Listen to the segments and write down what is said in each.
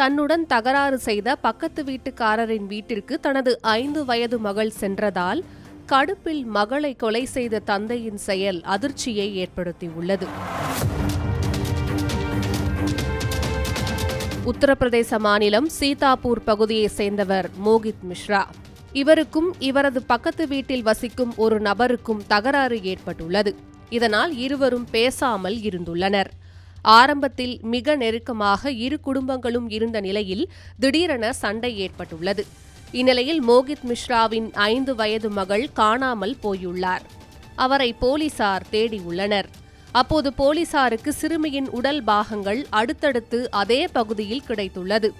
தன்னுடன் தகராறு செய்த பக்கத்து வீட்டுக்காரரின் வீட்டிற்கு தனது ஐந்து வயது மகள் சென்றதால் கடுப்பில் மகளை கொலை செய்த தந்தையின் செயல் அதிர்ச்சியை ஏற்படுத்தியுள்ளது. உத்தரப்பிரதேச மாநிலம் சீதாப்பூர் பகுதியைச் சேர்ந்தவர் மோகித் மிஸ்ரா இவருக்கும் இவரது பக்கத்து வீட்டில் வசிக்கும் ஒரு நபருக்கும் தகராறு ஏற்பட்டுள்ளது. இதனால் இருவரும் பேசாமல் இருந்துள்ளனர். ஆரம்பத்தில் மிக நெருக்கமாக இரு குடும்பங்களும் இருந்த நிலையில் திடீரென சண்டை ஏற்பட்டுள்ளது. இந்நிலையில் மோகித் மிஸ்ராவின் ஐந்து வயது மகள் காணாமல் போயுள்ளார். அவரை போலீசார் தேடியுள்ளனர் அப்போது போலீசாருக்கு சிறுமியின் உடல் பாகங்கள் அடுத்தடுத்து அதே பகுதியில் கிடைத்துள்ளது.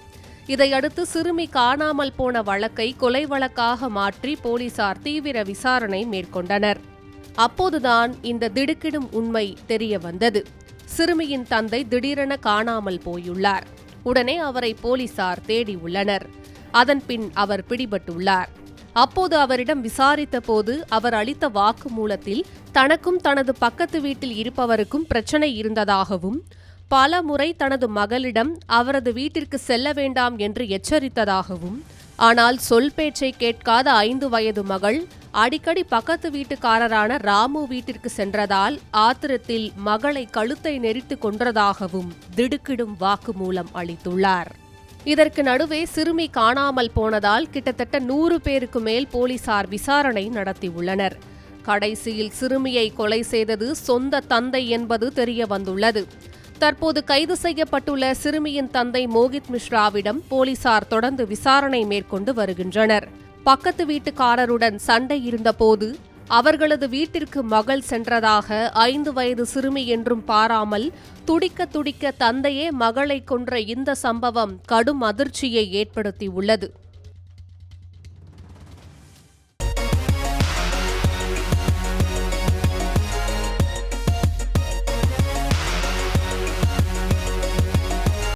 இதையடுத்து சிறுமி காணாமல் போன வழக்கை கொலை வழக்காக மாற்றி போலீசார் தீவிர விசாரணை மேற்கொண்டனர். அப்போதுதான் இந்த திடுக்கிடும் உண்மை தெரிய வந்தது. சிறுமியின் தந்தை திடீரென காணாமல் போயுள்ளார். உடனே அவரை போலீசார் தேடியுள்ளனர் அதன்பின் அவர் பிடிபட்டுள்ளார். அப்போது அவரிடம் விசாரித்த போது அவர் அளித்த வாக்குமூலத்தில் தனக்கும் தனது பக்கத்து வீட்டில் இருப்பவருக்கும் பிரச்சனை இருந்ததாகவும் பல முறை தனது மகளிடம் அவரது வீட்டிற்கு செல்ல வேண்டாம் என்று எச்சரித்ததாகவும் ஆனால் சொல் பேச்சை கேட்காத ஐந்து வயது மகள் அடிக்கடி பக்கத்து வீட்டுக்காரரான ராமு வீட்டிற்கு சென்றதால் ஆத்திரத்தில் மகளை கழுத்தை நெரித்து கொன்றதாகவும் திடுக்கிடும் வாக்குமூலம் அளித்துள்ளார். இதற்கு நடுவே சிறுமி காணாமல் போனதால் கிட்டத்தட்ட நூறு பேருக்கு மேல் போலீசார் விசாரணை நடத்தியுள்ளனர். கடைசியில் சிறுமியை கொலை செய்தது சொந்த தந்தை என்பது தெரிய வந்துள்ளது. தற்போது கைது செய்யப்பட்டுள்ள சிறுமியின் தந்தை மோகித் மிஸ்ராவிடம் போலீசார் தொடர்ந்து விசாரணை மேற்கொண்டு வருகின்றனர். பக்கத்து வீட்டுக்காரருடன் சண்டை இருந்தபோது அவர்களது வீட்டிற்கு மகள் சென்றதாக ஐந்து வயது சிறுமி என்றும் பாராமல் துடிக்க துடிக்க தந்தையே மகளை கொன்ற இந்த சம்பவம் கடும் அதிர்ச்சியை ஏற்படுத்தியுள்ளது.